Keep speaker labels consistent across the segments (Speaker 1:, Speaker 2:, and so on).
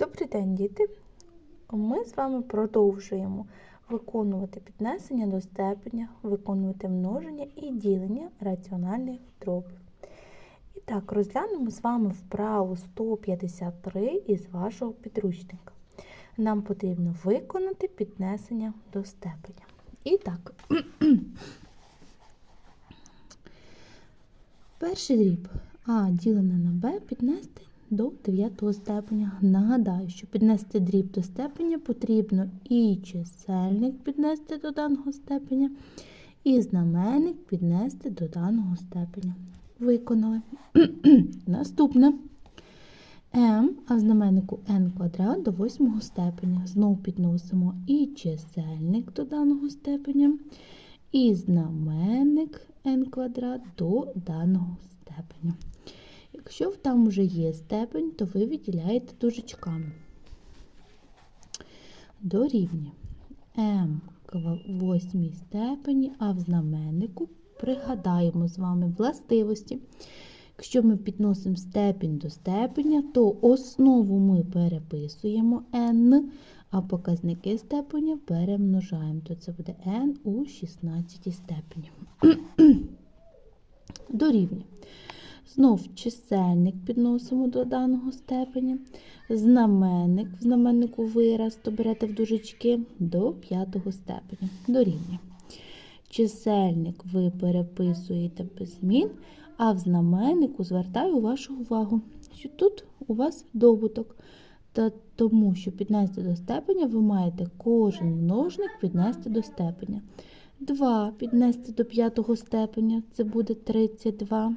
Speaker 1: Добрий день, діти! Ми з вами продовжуємо виконувати піднесення до степеня, виконувати множення і ділення раціональних дробів. І так, розглянемо з вами вправу 153 із вашого підручника. Нам потрібно виконати піднесення до степеня. І так, перший дріб А ділене на Б піднести до 9 степеня. Нагадаю, що піднести дріб до степеня потрібно і чисельник піднести до даного степеня, і знаменник піднести до даного степеня. Виконали. Наступне m, а в знаменнику n квадрат до 8 степеня. Знову підносимо і чисельник до даного степеня, і знаменник n квадрат до даного степеня. Якщо там вже є степень, то ви виділяєте дужечками. Дорівнює m в восьмій степені, а в знаменнику пригадаємо з вами властивості. Якщо ми підносимо степінь до степеня, то основу ми переписуємо n, а показники степеня перемножаємо. То це буде n у 16 степені. Дорівнює. Знов чисельник підносимо до даного степеня. Знаменник, в знаменнику вираз, то берете в дужечки до п'ятого степеня. Дорівнює. Чисельник ви переписуєте без змін, а в знаменнику звертаю вашу увагу, що тут у вас добуток. Та тому, що піднести до степеня, ви маєте кожен множник піднести до степеня. 2 піднести до п'ятого степеня, це буде 32.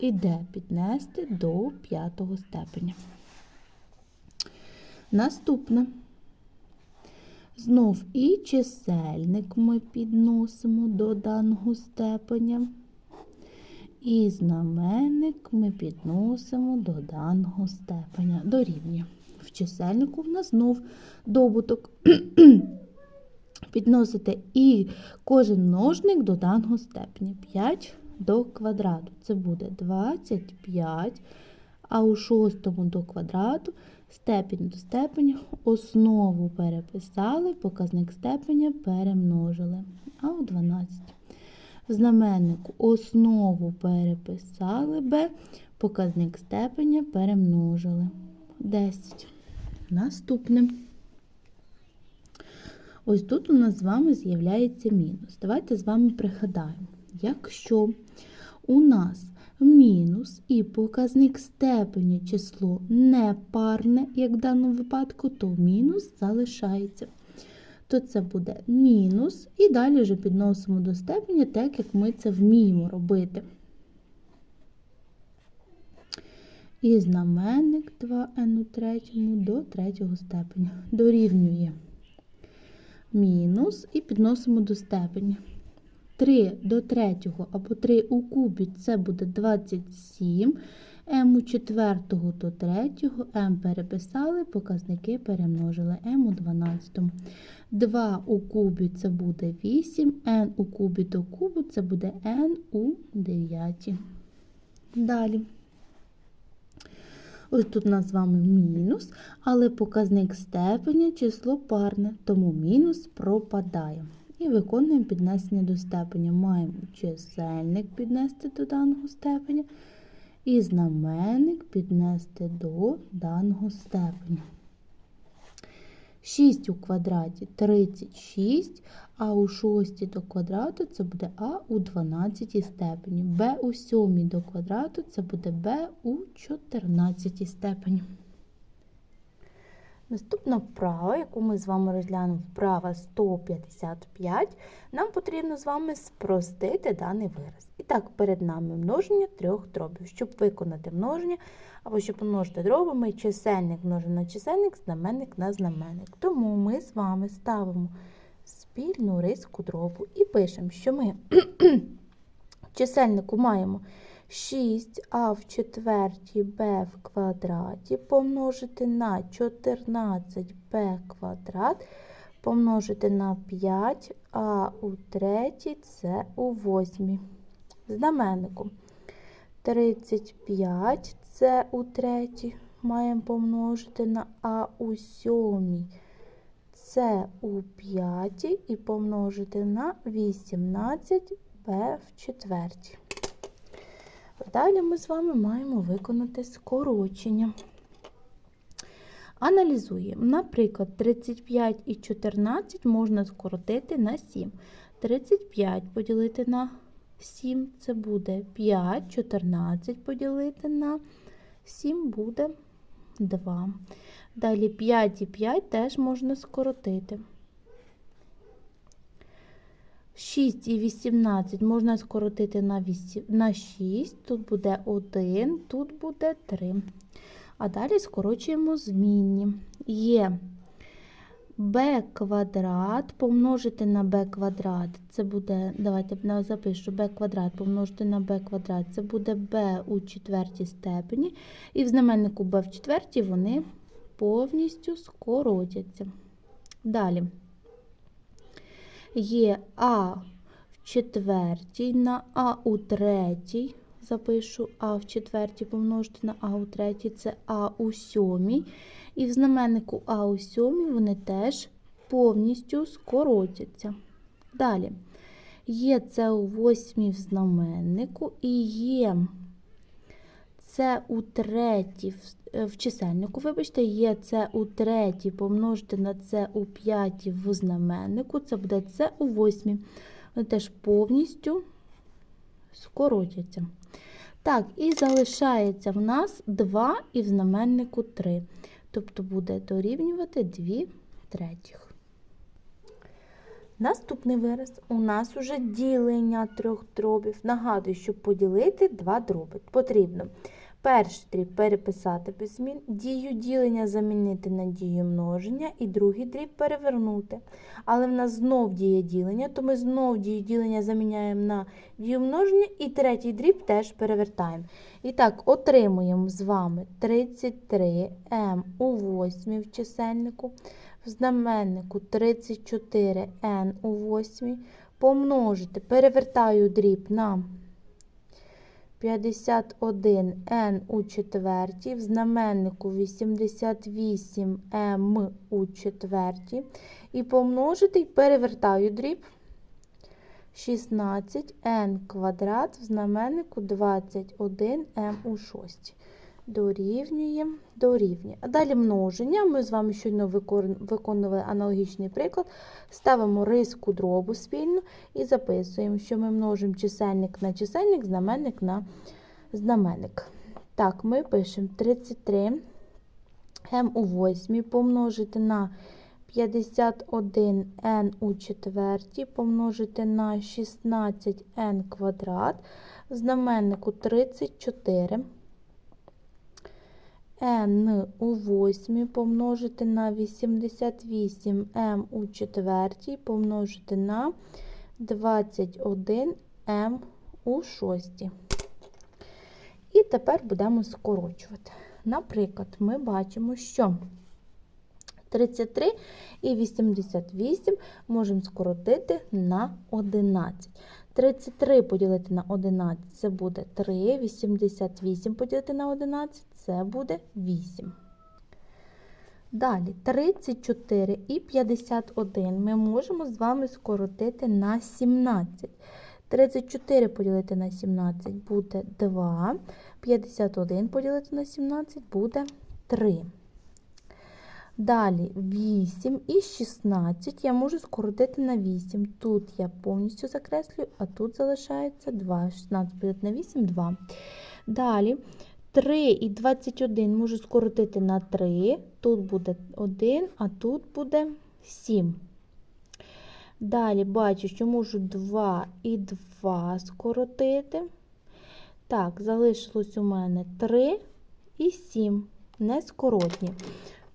Speaker 1: І де піднести до п'ятого степеня. Наступне. Знов і чисельник ми підносимо до даного степеня. І знаменник ми підносимо до даного степеня. Дорівнює. В чисельнику в нас знов добуток. Підносите і кожен множник до даного степеня. 5 до квадрату. Це буде 25, а у шостому до квадрату степінь до степеня основу переписали, показник степеня перемножили. А у 12. В знаменнику основу переписали b, показник степеня перемножили. 10. Наступне. Ось тут у нас з вами з'являється мінус. Давайте з вами пригадаємо. Якщо у нас мінус і показник степені число не парне, як в даному випадку, то мінус залишається. То це буде мінус, і далі вже підносимо до степені, так як ми це вміємо робити. І знаменник 2n у третьому до третього степеня дорівнює мінус і підносимо до степені. 3 до 3 або 3 у кубі це буде 27. М у 4 до 3, М переписали, показники перемножили М у 12. 2 у кубі це буде 8, Н у кубі до кубу це буде Н у 9. Далі. Ось тут у нас з вами мінус, але показник степеня число парне, тому мінус пропадає. І виконуємо піднесення до степеня. Маємо чисельник піднести до даного степеня і знаменник піднести до даного степеня. 6 у квадраті 36, а у 6 до квадрату це буде А у 12 степені. Б у 7 до квадрату це буде Б у 14 степені. Наступна вправа, яку ми з вами розглянемо, вправа 155, нам потрібно з вами спростити даний вираз. І так, перед нами множення трьох дробів. Щоб виконати множення, або щоб помножити дробами, чисельник множимо на чисельник, знаменник на знаменник. Тому ми з вами ставимо спільну риску дробу і пишемо, що ми чисельнику маємо 6а в четвертій b в квадраті помножити на 14b квадрат помножити на 5, а у третій це у восьмій. Знаменнику 35 це у третій маємо помножити на А у сьомій. С у п'ятій і помножити на 18 Б в четвертій. Далі ми з вами маємо виконати скорочення. Аналізуємо. Наприклад, 35 і 14 можна скоротити на 7. 35 поділити на 7 це буде 5, 14 поділити на 7 буде 2. Далі 5 і 5 теж можна скоротити. 6 і 18 можна скоротити на, 8, на 6, тут буде 1, тут буде 3. А далі скорочуємо змінні. Є b квадрат помножити на b квадрат. Це буде, давайте запишу, b квадрат помножити на b квадрат. Це буде b у четвертій степені. І в знаменнику b в четвертій вони повністю скоротяться. Далі є а в четвертій на а у третій. Запишу а в четвертій помножити на а у третій, це а у сьомій. І в знаменнику а у сьомій вони теж повністю скоротяться. Далі є це у восьмій в знаменнику і є це у третій в, в чисельнику, вибачте, є це у третій помножити на це у п'ятій в знаменнику, це буде це у восьмій. Вони теж повністю скоротяться. Так, і залишається в нас 2 і в знаменнику 3. Тобто буде дорівнювати 2 третіх. Наступний вираз у нас уже ділення трьох дробів. Нагадую, щоб поділити два дроби. Потрібно перший дріб переписати змін, дію ділення замінити на дію множення і другий дріб перевернути. Але в нас знов діє ділення, то ми знов дію ділення заміняємо на дію множення і третій дріб теж перевертаємо. І так, отримуємо з вами 33m у 8 в чисельнику, в знаменнику 34n у 8, помножити, перевертаю дріб на 51n у четвертій, в знаменнику 88m у четвертій. І помножити перевертаю дріб 16n квадрат, в знаменнику 21m у шостій. Дорівнює, дорівнює. А далі множення. Ми з вами щойно виконували аналогічний приклад. Ставимо риску дробу спільно і записуємо, що ми множимо чисельник на чисельник, знаменник на знаменник. Так, ми пишемо 33 m у 8 помножити на 51n у четвертій, помножити на 16n квадрат, в знаменнику 34 n у восьмій помножити на 88m у четвертій помножити на 21m у шостій. І тепер будемо скорочувати. Наприклад, ми бачимо, що 33 і 88 можемо скоротити на 11. 33 поділити на 11 це буде 3, 88 поділити на 11 це буде 8. Далі 34 і 51 ми можемо з вами скоротити на 17. 34 поділити на 17 буде 2, 51 поділити на 17 буде 3. Далі 8 і 16 я можу скоротити на 8. Тут я повністю закреслюю, а тут залишається 2. 16 буде на 8, 2. Далі 3 і 21 можу скоротити на 3. Тут буде 1, а тут буде 7. Далі бачу, що можу 2 і 2 скоротити. Так, залишилось у мене 3 і 7. Нескоротні.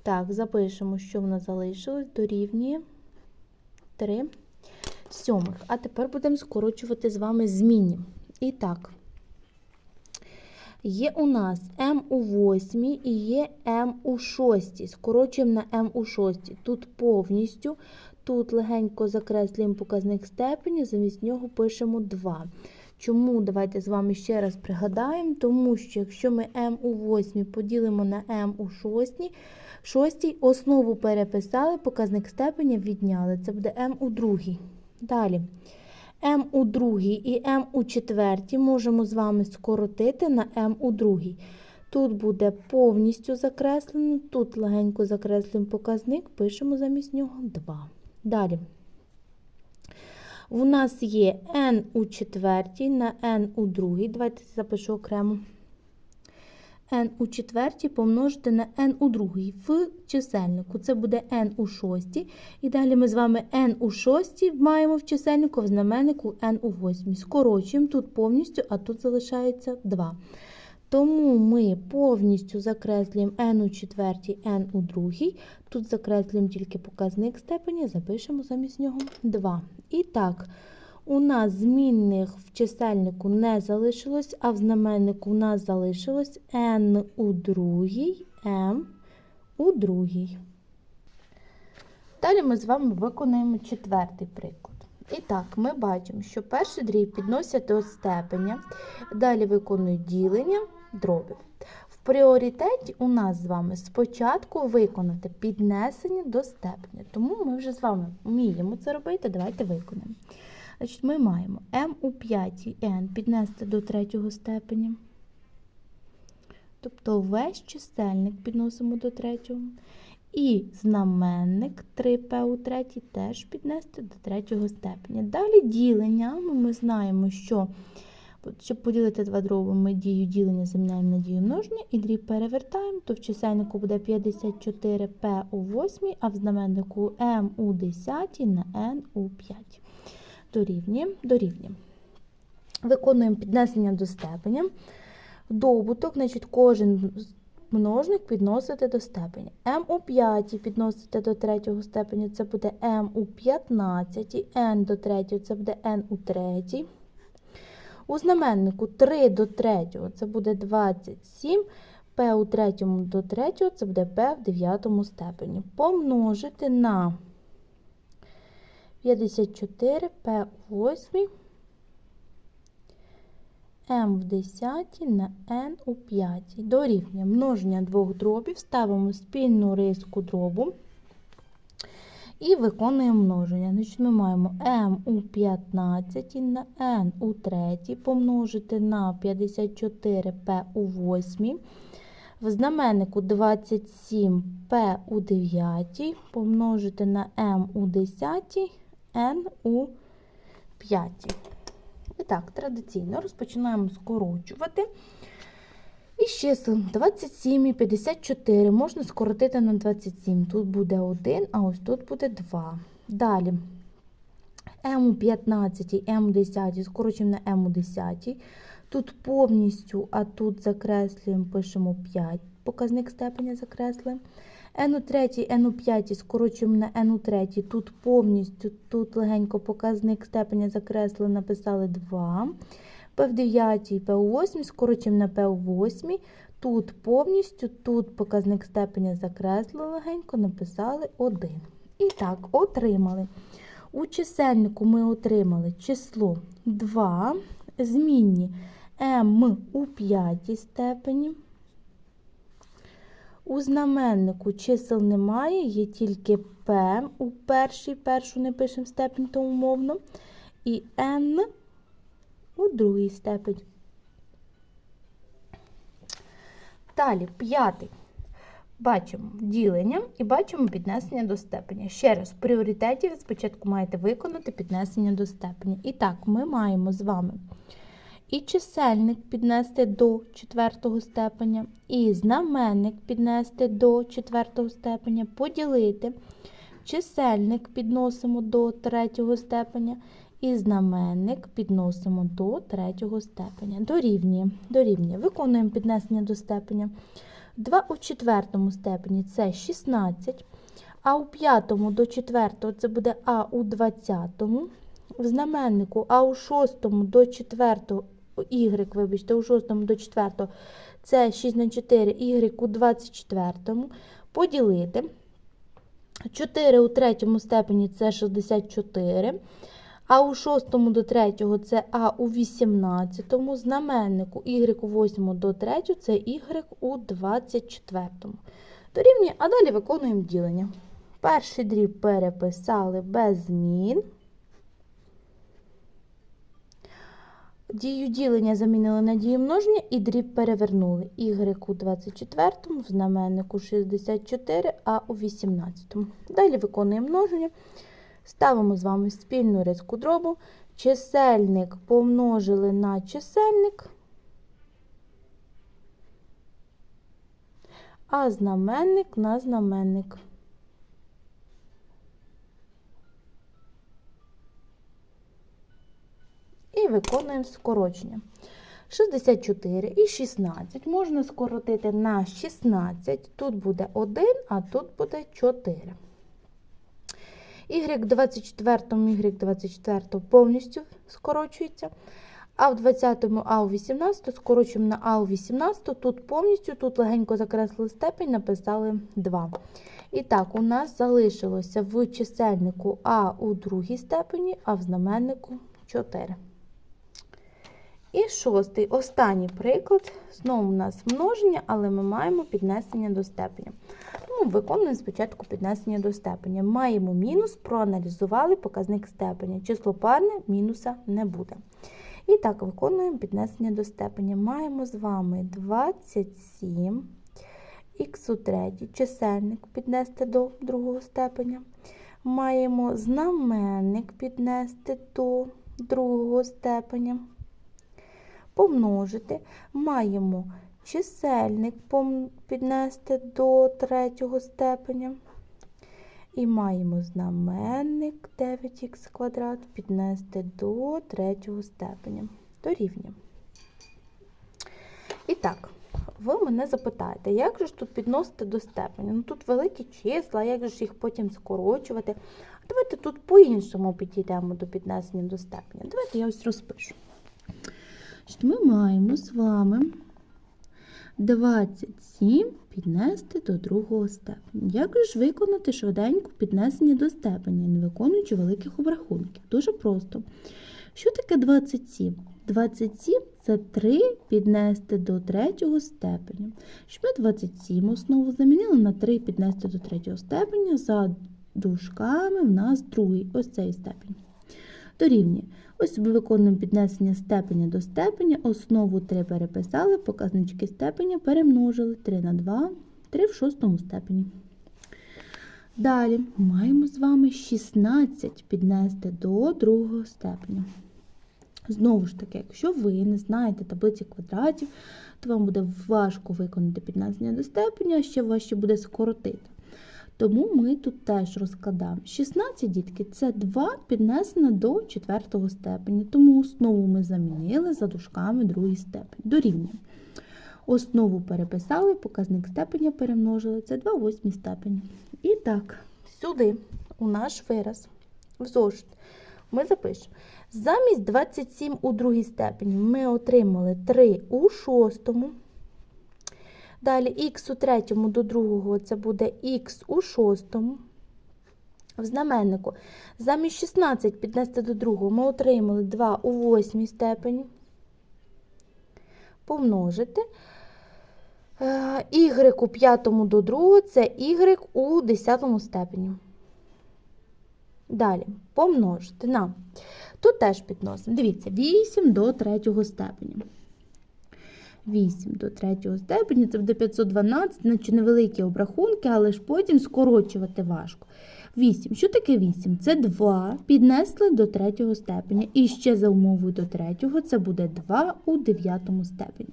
Speaker 1: Так, запишемо, що в нас залишилось, дорівнює 3 сьомих. А тепер будемо скорочувати з вами змінні. І так, є у нас М у 8 і є М у 6. Скорочуємо на М у 6. Тут повністю, тут легенько закреслюємо показник степені, замість нього пишемо 2. Чому? Давайте з вами ще раз пригадаємо, тому що якщо ми m у 8 поділимо на m у 6, шостій основу переписали, показник степеня відняли. Це буде m у другій. Далі. m у другій і m у четвертій можемо з вами скоротити на m у другій. Тут буде повністю закреслено, тут легенько закреслюємо показник, пишемо замість нього 2. Далі. У нас є n у четвертій на n у другій. Давайте запишу окремо. n у четвертій помножити на n у другій в чисельнику. Це буде n у шостій. І далі ми з вами n у шостій маємо в чисельнику, в знаменнику n у восьмій. Скорочуємо тут повністю, а тут залишається 2. Тому ми повністю закреслюємо n у четвертій, n у другій. Тут закреслюємо тільки показник степені, запишемо замість нього 2. І так, у нас змінних в чисельнику не залишилось, а в знаменнику у нас залишилось n у другій, m у другій. Далі ми з вами виконуємо четвертий приклад. І так, ми бачимо, що перший дріб підносять до степеня, далі виконують ділення дробів. В пріоритеті у нас з вами спочатку виконати піднесення до степеня. Тому ми вже з вами вміємо це робити. Давайте виконаємо. Значить, Ми маємо m у п'ятій n піднести до третього степеня. Тобто весь чисельник підносимо до третього. І знаменник 3p у третій теж піднести до третього степеня. Далі діленнями ми знаємо, що щоб поділити два дроби, ми дію ділення заміняємо на дію множення і дріб перевертаємо, то в чисельнику буде 54p у 8, а в знаменнику m у 10 на n у 5. Дорівнює, дорівнює. Виконуємо піднесення до степеня. Добуток, значить, кожен множник підносити до степеня. m у 5 підносити до третього степеня, це буде m у 15, n до третього, це буде n у третій. У знаменнику 3 до 3 це буде 27, p у третьому до третього це буде p в дев'ятому степені. Помножити на 54 p у 8, m в 10 на n у 5. Дорівнює множення двох дробів, ставимо спільну риску дробу і виконуємо множення. Значить, Ми маємо m у 15 на n у 3 помножити на 54p у 8. В знаменнику 27p у 9 помножити на m у 10, n у 5. І так, традиційно розпочинаємо скорочувати. І чисел 27 і 54 можна скоротити на 27. Тут буде 1, а ось тут буде 2. Далі m у 15 і m у 10 скорочуємо на m у 10. Тут повністю, а тут закреслюємо, пишемо 5, показник степеня закреслюємо. N у 3, n у 5 скорочуємо на n у 3. Тут повністю, тут легенько показник степеня закреслили, написали 2. P в 9 і P у 8, скорочуємо на P у 8. Тут повністю, тут показник степеня закреслили легенько, написали 1. І так, отримали. У чисельнику ми отримали число 2, змінні m у 5 степені. У знаменнику чисел немає, є тільки P у першій, першу не пишемо степень, то умовно. І N у другій степені. Далі, п'ятий. Бачимо ділення і бачимо піднесення до степеня. Ще раз, в пріоритеті ви спочатку маєте виконати піднесення до степеня. І так, ми маємо з вами і чисельник піднести до четвертого степеня, і знаменник піднести до четвертого степеня, поділити. Чисельник підносимо до третього степеня, і знаменник підносимо до третього степеня. Дорівнює. Дорівнює. Виконуємо піднесення до степеня. 2 у четвертому степені це 16, а у п'ятому до четвертого це буде А у 20. В знаменнику А у шостому до четвертого, Y, вибачте, у шостому до четвертого це 6 на 4, Y у 24. Поділити. 4 у третьому степені це 64. А у шостому до третього це А у 18, знаменнику y у 8 до 3 це y у 24. Дорівнює, а далі виконуємо ділення. Перший дріб переписали без змін. Дію ділення замінили на дію множення і дріб перевернули. Y у 24, в знаменнику 64, а у 18. Далі виконуємо множення. Ставимо з вами спільну риску дробу. Чисельник помножили на чисельник, а знаменник на знаменник. І виконуємо скорочення. 64 і 16 можна скоротити на 16. Тут буде 1, а тут буде 4. Y24, Y24 повністю скорочується. А в 20-му А у 18 скорочуємо на А у 18, тут повністю, тут легенько закреслили степень, написали 2. І так, у нас залишилося в чисельнику А у другій степені, а в знаменнику 4. І шостий, останній приклад. Знову у нас множення, але ми маємо піднесення до степеня. Тому виконуємо спочатку піднесення до степеня. Маємо мінус, проаналізували показник степеня. Число парне мінуса не буде. І так, виконуємо піднесення до степеня. Маємо з вами 27 х у третій чисельник піднести до другого степеня. Маємо знаменник піднести до другого степеня помножити, маємо чисельник піднести до третього степеня. І маємо знаменник 9х квадрат піднести до третього степеня. Дорівнює. І так, ви мене запитаєте, як же ж тут підносити до степеня? Ну тут великі числа, як же їх потім скорочувати? А давайте тут по-іншому підійдемо до піднесення до степеня. Давайте я ось розпишу. Ми маємо з вами 27 піднести до другого степеня. Як ж виконати швиденько піднесення до степеня, не виконуючи великих обрахунків? Дуже просто. Що таке 27? 27 це 3 піднести до третього степеня. Щоб ми 27 основу замінили на 3 піднести до третього степеня, за дужками в нас другий ось цей степень. Дорівнює. Ось виконуємо піднесення степеня до степеня, основу 3 переписали, показнички степеня перемножили 3 на 2, 3 в шостому степені. Далі маємо з вами 16 піднести до другого степеня. Знову ж таки, якщо ви не знаєте таблиці квадратів, то вам буде важко виконати піднесення до степеня, а ще важче буде скоротити. Тому ми тут теж розкладаємо 16 дітки це 2 піднесено до 4 степеня. Тому основу ми замінили за дужками другий степень. Дорівнює. Основу переписали, показник степеня перемножили. Це 2 восьмі степені. І так, сюди у наш вираз в зошит ми запишемо. Замість 27 у другій степені ми отримали 3 у шостому. Далі х у третьому до другого це буде х у шостому. В знаменнику. Замість 16 піднести до другого ми отримали 2 у восьмій степені. Помножити. Y у п'ятому до другого це y у десятому степені. Далі помножити на. Тут теж підносимо. Дивіться, 8 до третього степеня. 8 до третього степені, це буде 512, значить невеликі обрахунки, але ж потім скорочувати важко. 8. Що таке 8? Це 2 піднесли до третього степеня. І ще за умовою до третього це буде 2 у дев'ятому степені.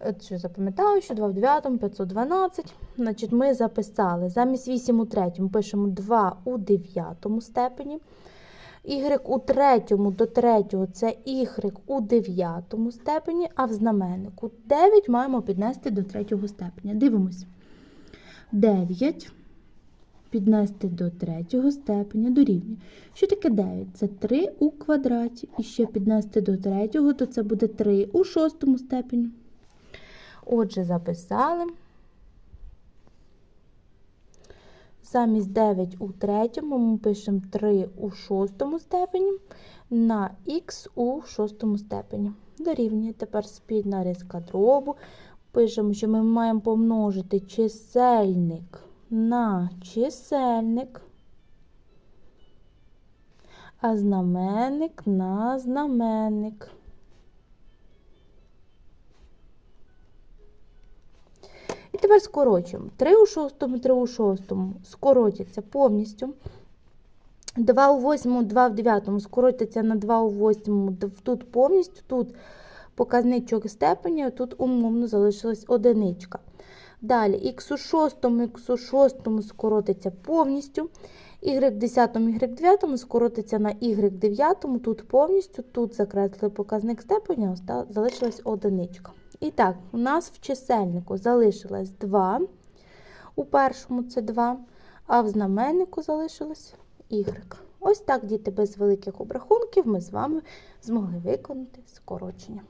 Speaker 1: От що запам'ятаю, що 2 в 9, 512. Значить, ми записали замість 8 у третьому пишемо 2 у дев'ятому степені. Y у третьому до третього це y у дев'ятому степені, а в знаменнику 9 маємо піднести до третього степеня. Дивимось. 9 піднести до третього степеня дорівнює. Що таке 9? Це 3 у квадраті. І ще піднести до третього, то це буде 3 у шостому степені. Отже, записали. Замість 9 у третьому ми пишемо 3 у шостому степені на х у шостому степені. Дорівнює тепер спільна різка дробу. Пишемо, що ми маємо помножити чисельник на чисельник, а знаменник на знаменник. І тепер скорочуємо. 3 у шостому, 3 у шостому скоротяться повністю. 2 у восьмому, 2 в дев'ятому скоротяться на 2 у восьмому, тут повністю, тут показничок степені, тут умовно залишилась одиничка. Далі х у шостому, х у шостому скоротиться повністю. Y в 10, Y9 скоротиться на Y9, тут повністю, тут закреслили показник степеня, залишилась одиничка. І так, у нас в чисельнику залишилось 2, у першому це 2, а в знаменнику залишилось y. Ось так, діти, без великих обрахунків ми з вами змогли виконати скорочення.